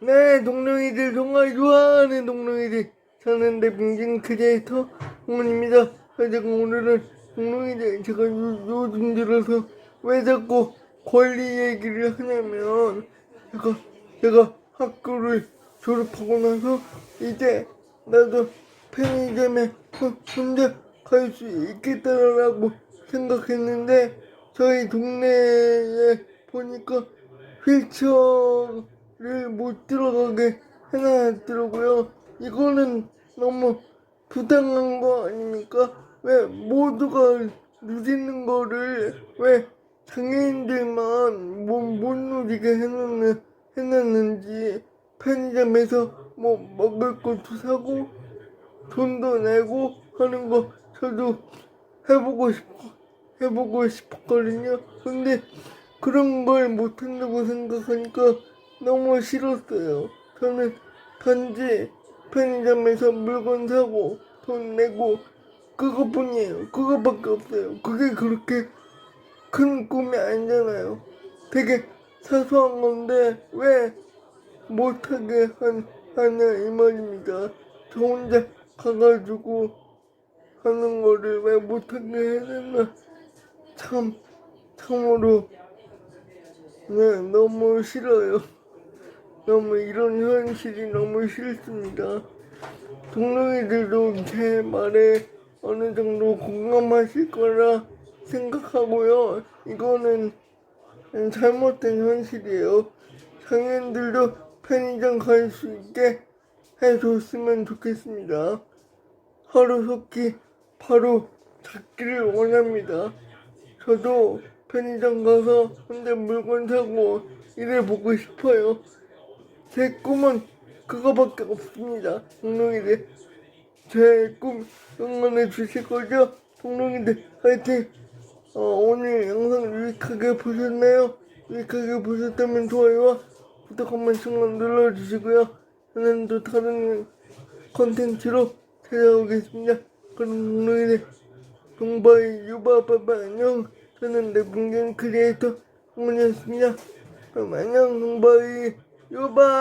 네, 동룡이들 정말 좋아하는 동룡이들. 저는 내빙진 크리에이터 홍원입니다. 제가 오늘은 동룡이들 제가 요, 요즘 들어서 왜 자꾸 권리 얘기를 하냐면 제가 제가 학교를 졸업하고 나서 이제 나도 편의점에 호- 혼자 갈 수 있겠다라고 생각했는데 저희 동네에 보니까 휠체어를 못 들어가게 해놨더라고요. 이거는 너무 부당한 거 아닙니까? 왜 모두가 누리는 거를 왜 장애인들만 못, 못 누리게 해놓는, 해놨는지 편의점에서 뭐 먹을 것도 사고 돈도 내고 하는 거 저도 해보고 싶어 해보고 싶었거든요. 근데 그런 걸 못한다고 생각하니까 너무 싫었어요. 저는 단지 편의점에서 물건 사고 돈 내고 그것뿐이에요. 그것밖에 없어요. 그게 그렇게 큰 꿈이 아니잖아요. 되게 사소한 건데 왜 못하게 한, 하냐 이 말입니다. 저 혼자 가가지고 하는 거를 왜 못하게 해냈나 참 참으로 네 너무 싫어요. 너무 이런 현실이 너무 싫습니다. 동료이들도 제 말에 어느 정도 공감하실 거라 생각하고요. 이거는 잘못된 현실이에요. 장애인들도 편의점 갈 수 있게 해줬으면 좋겠습니다. 하루속히 바로 잡기를 원합니다. 저도 편의점 가서 혼자 물건 사고 일해보고 싶어요. 제 꿈은 그거밖에 없습니다. 동룡이들. 제 꿈 응원해 주실 거죠? 동룡이들 화이팅! 어, 오늘 영상 유익하게 보셨나요? 유익하게 보셨다면 좋아요와 구독 한 번씩만 눌러주시고요. 저는 또 다른 컨텐츠로 찾아오겠습니다. 그럼 동룡이들 동바이 유바바바 안녕. 저는 내분경 크리에이터 홍문이었습니다. 그럼 안녕 동바이 유바